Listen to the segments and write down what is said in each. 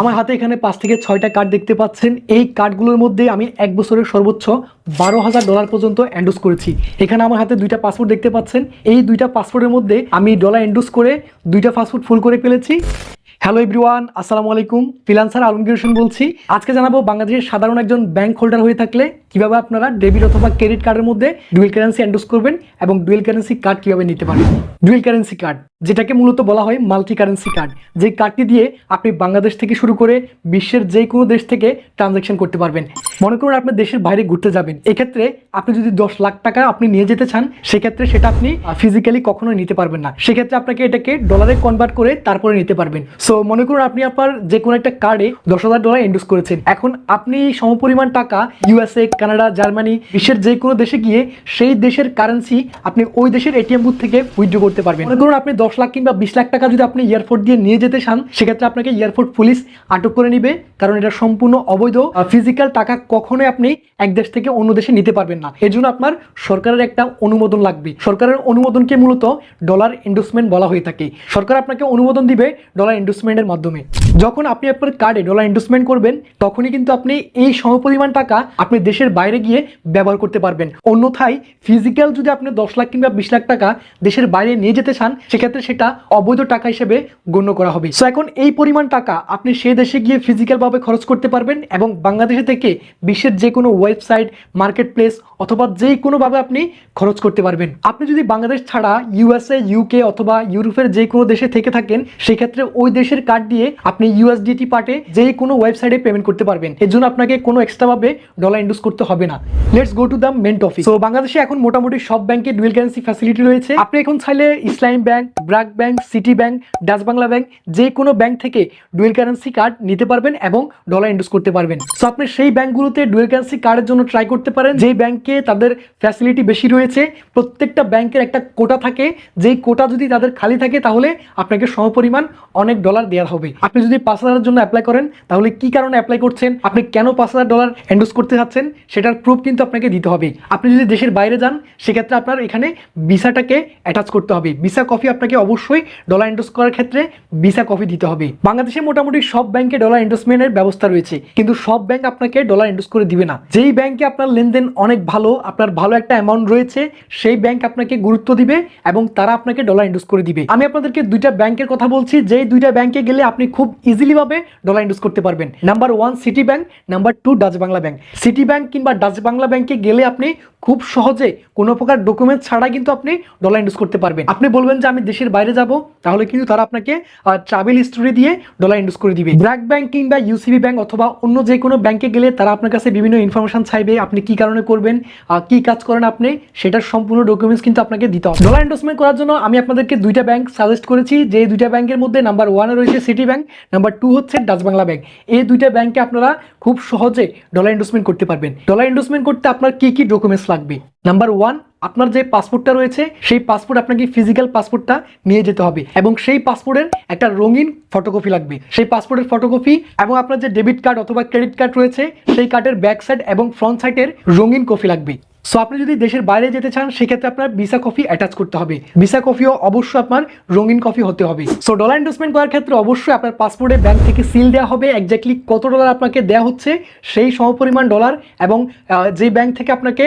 আমার হাতে এখানে পাঁচ থেকে ছয়টা কার্ড দেখতে পাচ্ছেন। এই কার্ডগুলোর মধ্যে আমি এক বছরের সর্বোচ্চ বারো হাজার ডলার পর্যন্ত এন্ডোজ করেছি। এখানে আমার হাতে দুইটা পাসপোর্ট দেখতে পাচ্ছেন। এই দুইটা পাসপোর্টের মধ্যে আমি ডলার এন্ডোজ করে দুইটা পাসপোর্ট ফুল করে ফেলেছি। হ্যালো এভরিওয়ান আসসালামু আলাইকুম। ফিলান্সার আলমগীর হোসেন বলছি। আজকে জানাব বাংলাদেশের সাধারণ একজন ব্যাংক হোল্ডার হয়ে থাকলে কীভাবে আপনারা ডেবিট অথবা ক্রেডিট কার্ডের মধ্যে ডুয়েল কারেন্সি এন্ডোজ করবেন এবং ডুয়েল কারেন্সি কার্ড কীভাবে নিতে পারবেন ডুয়েল কারেন্সি কার্ড যেটাকে মূলত বলা হয় মাল্টি কারেন্সি কার্ড যে কার্ডটি দিয়ে আপনি বাংলাদেশ থেকে শুরু করে বিশ্বের যে কোনো দেশ থেকে ট্রানজ্যাকশন করতে পারবেন। মনে করুন আপনি দেশের বাইরে ঘুরতে যাবেন। এক্ষেত্রে আপনি যদি দশ লাখ টাকা আপনি নিয়ে যেতে চান, সেক্ষেত্রে সেটা আপনি ফিজিক্যালি কখনোই নিতে পারবেন না। সেক্ষেত্রে আপনাকে এটাকে ডলারে কনভার্ট করে তারপরে নিতে পারবেন। সো মনে করুন আপনি আপনার যে কোনো একটা কার্ডে দশ হাজার ডলার ইন্ডুস করেছেন। এখন আপনি সমপরিমাণ টাকা ইউএসএ কানাডা জার্মানি বিশ্বের যে কোনো দেশে গিয়ে সেই দেশের কারেন্সি আপনি ওই দেশের এটিএম বুথ থেকে উইথড্র করতে পারবেন। মনে করুন আপনি দশ লাখ কিংবা বিশ লাখ টাকা যদি আপনি এয়ারপোর্ট দিয়ে নিয়ে যেতে চান, সেক্ষেত্রে আপনাকে এয়ারপোর্ট পুলিশ আটক করে নিবে, কারণ এটা সম্পূর্ণ অবৈধ। ফিজিক্যাল টাকা কখনোই আপনি এক দেশ থেকে অন্য দেশে নিতে পারবেন না। এর জন্য আপনার সরকারের একটা অনুমোদন লাগবে। সরকারের অনুমোদনকে মূলত ডলার ইন্ডোসমেন্ট বলা হয়ে থাকে। সরকার আপনাকে অনুমোদন দিবে ডলার ইন্ডোসমেন্টের মাধ্যমে। যখন আপনি আপনার কার্ডে ডলার ইন্ডোসমেন্ট করবেন, তখনই কিন্তু আপনি এই সমপরিমাণ টাকা আপনি দেশের বাইরে গিয়ে ব্যবহার করতে পারবেন। অন্যথায় ফিজিক্যাল যদি আপনি দশ লাখ কিংবা বিশ লাখ টাকা দেশের বাইরে নিয়ে যেতে চান, সেক্ষেত্রে সেটা অবৈধ টাকা হিসেবে গণ্য করা হবে। সো এখন এই পরিমাণ টাকা আপনি সে দেশে গিয়ে ফিজিক্যালভাবে খরচ করতে পারবেন এবং বাংলাদেশে থেকে বিশ্বের যে কোনো ওয়েবসাইট মার্কেট প্লেস অথবা যে কোনোভাবে আপনি খরচ করতে পারবেন। আপনি যদি বাংলাদেশ ছাড়া ইউএসএ ইউকে অথবা ইউরোপের যে কোনো দেশে থেকে থাকেন, সেক্ষেত্রে ওই দেশের কার্ড দিয়ে আপনি ইউএসডিটি পার্টে যে কোনো ওয়েবসাইটে পেমেন্ট করতে পারবেন। এর জন্য আপনাকে কোনো এক্সট্রাভাবে ডলার ইন্ডুস করতে হবে না। Let's go to the main topic তো বাংলাদেশে এখন মোটামুটি সব ব্যাংকে ডুয়েল কারেন্সি ফ্যাসিলিটি রয়েছে। আপনি এখন চাইলে Islami bank BRAC bank, city bank, Dutch Bangla bank, যে কোনো ব্যাংক থেকে ডুয়েল কারেন্সি কার্ড নিতে পারবেন এবং ডলার ইন্ডুস করতে পারবেন। সো আপনি সেই ব্যাংকগুলোতে ডুয়েল কারেন্সি কার্ডের জন্য ট্রাই করতে পারেন। যেই ব্যাংকে তাদের ফ্যাসিলিটি বেশি রয়েছে, প্রত্যেকটা ব্যাংকের একটা কোটা থাকে। যেই কোটা যদি তাদের খালি থাকে, তাহলে আপনাকে সমপরিমাণ অনেক ডলার দেওয়া হবে। আপনি যদি পাঁচ হাজারের জন্য অ্যাপ্লাই করেন, তাহলে কি কারণে অ্যাপ্লাই করছেন? আপনি কেন পাঁচ হাজার ডলার এন্ডোজ করতে চাচ্ছেন সেটার প্রুফ কিন্তু আপনাকে দিতে হবে। আপনি যদি দেশের বাইরে যান, সেক্ষেত্রে আপনার এখানে ভিসাটাকে অ্যাটাচ করতে হবে। ভিসা কপি আপনাকে অবশ্যই ডলার এন্ডোজ করার ক্ষেত্রে ভিসা কপি দিতে হবে। বাংলাদেশে মোটামুটি সব ব্যাংকে ডলার এন্ডোসমেন্টের ব্যবস্থা রয়েছে। কিন্তু সব ব্যাংক আপনাকে ডলার এন্ডোজ করে দিবে না। যেই ব্যাংকে আপনার লেনদেন অনেক ভালো, আপনার ভালো একটা অ্যামাউন্ট রয়েছে, সেই ব্যাংক আপনাকে গুরুত্ব দিবে এবং তারা আপনাকে ডলার ইন্ডোজ করে দিবে। আমি আপনাদেরকে দুইটা ব্যাংকের কথা বলছি, যেই দুইটা ব্যাংকে গেলে আপনি খুব ইজিলি ভাবে ডলার ইন্ডোজ করতে পারবেন। Number one city bank number two Dutch Bangla bank city bank কিংবা ডাচ বাংলা ব্যাংকে গেলে আপনি খুব সহজে কোনো প্রকার ডকুমেন্ট ছাড়া কিন্তু আপনি ডলার ইন্ডোজ করতে পারবেন। আপনি বলবেন যে আমি দেশের বাইরে যাব, তাহলে কিন্তু তারা আপনাকে ট্রাভেল হিস্টোরি দিয়ে ডলার ইন্ডোজ করে দিবে। ব্র্যাক ব্যাংক কিংবা ইউসিবি ব্যাংক অথবা অন্য যে কোনো ব্যাংকে গেলে তারা আপনার কাছে বিভিন্ন ইনফরমেশন চাইবে, আপনি কি কারণে করবেন কি কাজ করেন আপনি, সেটার সম্পূর্ণ ডকুমেন্টস কিন্তু আপনাকে দিতে হবে। ডলার ইন্ডোসমেন্ট করার জন্য আমি আপনাদেরকে দুইটা ব্যাংক সাজেস্ট করেছি, যে দুইটা ব্যাংকের মধ্যে নাম্বার ওয়ানে রয়েছে সিটি ব্যাংক নাম্বার টু হচ্ছে ডাচ বাংলা ব্যাংক এই দুইটা ব্যাংকে আপনারা খুব সহজে ডলার ইন্ডোসমেন্ট করতে পারবেন। ডলার ইন্ডোসমেন্ট করতে আপনার কি কি ডকুমেন্টস লাগবে? নাম্বার ওয়ান আপনার যে পাসপোর্টটা রয়েছে, সেই পাসপোর্ট আপনাকে ফিজিক্যাল পাসপোর্টটা নিয়ে যেতে হবে এবং সেই পাসপোর্টের একটা রঙিন ফটোকপি লাগবে। সেই পাসপোর্টের ফটোকপি এবং আপনার যে ডেবিট কার্ড অথবা ক্রেডিট কার্ড রয়েছে, সেই কার্ডের ব্যাক সাইড এবং ফ্রন্ট সাইডের রঙিন কপি লাগবে। সো আপনি যদি দেশের বাইরে যেতে চান, সেক্ষেত্রে আপনার ভিসা কপি অ্যাটাচ করতে হবে। ভিসা কপিও অবশ্যই আপনার রঙিন কপি হতে হবে। সো ডলার ইনভেস্টমেন্ট করার ক্ষেত্রে অবশ্যই আপনার পাসপোর্টে ব্যাংক থেকে সিল দেওয়া হবে। এক্স্যাক্টলি কত ডলার আপনাকে দেওয়া হচ্ছে, সেই সমপরিমাণ ডলার এবং যে ব্যাংক থেকে আপনাকে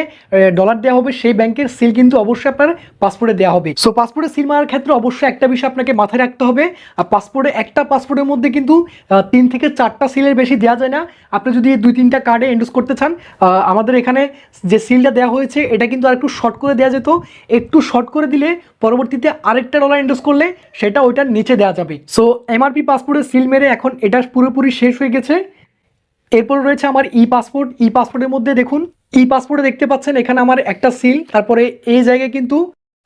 ডলার দেওয়া হবে, সেই ব্যাংকের সিল কিন্তু অবশ্যই আপনার পাসপোর্টে দেওয়া হবে। সো পাসপোর্টে সিল মারার ক্ষেত্রে অবশ্যই একটা বিষয় আপনাকে মাথায় রাখতে হবে। আর পাসপোর্টে একটা পাসপোর্টের মধ্যে কিন্তু তিন থেকে চারটা সিলের বেশি দেওয়া যায় না। আপনি যদি দুই তিনটা কার্ডে এন্ডোজ করতে চান আমাদের এখানে যে সিলটা দেওয়া হয়েছে, এটা কিন্তু আর একটু শর্ট করে দেওয়া যেত। একটু শর্ট করে দিলে পরবর্তীতে আরেকটা ডলার ইনভেস্ট করলে সেটা ওইটার নিচে দেওয়া যাবে। সো এমআরপি পাসপোর্টের সিল মেরে এখন এটা পুরোপুরি শেষ হয়ে গেছে। এরপর রয়েছে আমার ই পাসপোর্ট ই পাসপোর্টের মধ্যে দেখুন ই পাসপোর্টে দেখতে পাচ্ছেন এখানে আমার একটা সিল তারপরে এই জায়গায় কিন্তু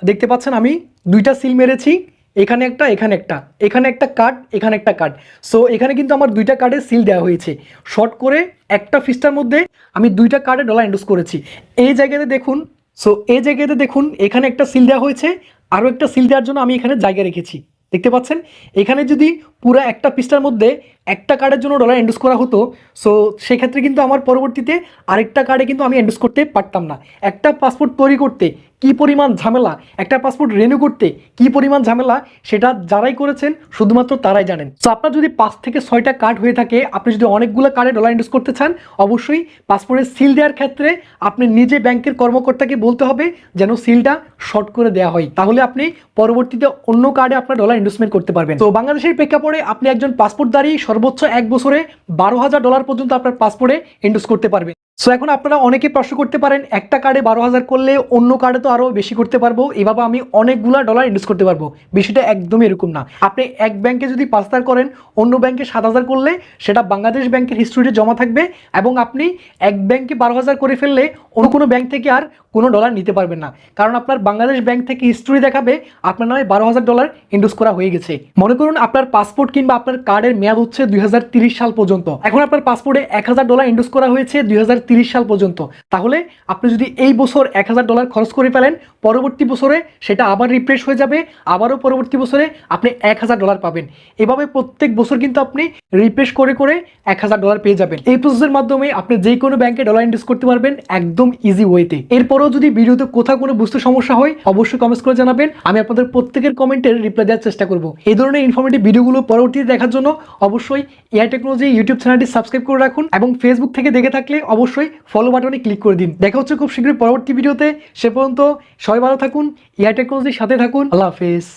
দেখতে পাচ্ছেন আমি দুইটা সিল মেরেছি। এখানে একটা এখানে একটা এখানে একটা কার্ড এখানে একটা কার্ড সো এখানে কিন্তু আমার দুইটা কার্ডে সিল দেওয়া হয়েছে। শর্ট করে একটা ফিস্টার মধ্যে আমি দুইটা কার্ডে ডলার ইন্ডোস করেছি। এই জায়গাতে দেখুন সো এই জায়গাতে দেখুন, এখানে একটা সিল দেওয়া হয়েছে। আরও একটা সিল দেওয়ার জন্য আমি এখানে জায়গা রেখেছি। দেখতে পাচ্ছেন? এখানে যদি পুরো একটা পৃষ্ঠার মধ্যে একটা কার্ডের জন্য ডলার এন্ডোজ করা হতো সো সেক্ষেত্রে কিন্তু আমার পরবর্তীতে আরেকটা কার্ডে কিন্তু আমি এন্ডোজ করতে পারতাম না। একটা পাসপোর্ট তৈরি করতে কি পরিমাণ ঝামেলা, একটা পাসপোর্ট রেনিউ করতে কি পরিমাণ ঝামেলা, সেটা যারাই করেছেন, শুধুমাত্র তারাই জানেন। তো আপনার যদি পাঁচ থেকে ছয়টা কার্ড হয়ে থাকে, আপনি যদি অনেকগুলো কার্ডে ডলার ইনভেস্ট করতে চান, অবশ্যই পাসপোর্টের সিল দেওয়ার ক্ষেত্রে আপনি নিজে ব্যাংকের কর্মকর্তাকে বলতে হবে যেন সিলটা শর্ট করে দেওয়া হয়। তাহলে আপনি পরবর্তীতে অন্য কার্ডে আপনার ডলার ইনভেস্টমেন্ট করতে পারবেন। তো বাংলাদেশের প্রেক্ষাপটে আপনি একজন পাসপোর্টধারী সর্বোচ্চ এক বছরে বারো হাজার ডলার পর্যন্ত আপনার পাসপোর্টে ইন্ডোস করতে পারবেন। সো এখন আপনারা অনেকে প্রশ্ন করতে পারেন, একটা কার্ডে বারো হাজার করলে অন্য কার্ডে তো আরও বেশি করতে পারব। এভাবে আমি অনেকগুলা ডলার ইনভেস্ট করতে পারব। বিষয়টা একদমই এরকম না। আপনি এক ব্যাংকে যদি পাঁচ হাজার করেন, অন্য ব্যাংকে সাত হাজার করলে সেটা বাংলাদেশ ব্যাংকের হিস্ট্রিতে জমা থাকবে এবং আপনি এক ব্যাংকে বারো হাজার করে ফেললে অন্য কোনো ব্যাংক থেকে আর কোনো ডলার নিতে পারবেন না। কারণ আপনার বাংলাদেশ ব্যাংক থেকে হিস্ট্রি দেখাবে, আপনার নামে বারো হাজার ডলার ইনভেস্ট করা হয়ে গেছে। মনে করুন আপনার পাসপোর্ট কিংবা আপনার কার্ডের মেয়াদ হচ্ছে দুই সাল পর্যন্ত। এখন আপনার পাসপোর্টে এক হাজার ডলার ইনভেস্ট করা হয়েছে দুই হাজার সাল পর্যন্ত। তাহলে আপনি যদি এই বছর এক হাজার ডলার খরচ করে ফেলেন, পরবর্তী বছরে সেটা আবার রিফ্রেশ হয়ে যাবে, আবারও পরবর্তী বছরে আপনি এক হাজার ডলার পাবেন। এভাবে প্রত্যেক বছর কিন্তু আপনি রিফ্রেশ করে করে এক হাজার ডলার পেয়ে যাবেন। এই প্রসেসের মাধ্যমে আপনি যে কোনো ব্যাংকে ডলার ইনভেস্ট করতে পারবেন একদম ইজি ওয়েতে এরপরও যদি ভিডিওতে কোথাও কোনো বুঝতে সমস্যা হয়, অবশ্যই কমেন্টস করে জানাবেন। আমি আপনাদের প্রত্যেকের কমেন্টের রিপ্লাই দেওয়ার চেষ্টা করব। এই ধরনের ইনফরমেটিভ ভিডিওগুলো পরবর্তীতে দেখার জন্য অবশ্যই এআই টেকনোলজি ইউটিউব চ্যানেলটি সাবস্ক্রাইব করে রাখুন এবং ফেসবুক থেকে দেখে থাকলে অবশ্যই ফলো বাটনে ক্লিক করে দিন। দেখা হচ্ছে খুব শীঘ্রই পরবর্তী ভিডিওতে সে পর্যন্ত সবাই ভালো থাকুন ইয়ার টেকনোলজির সাথে থাকুন। আল্লাহ হাফেজ।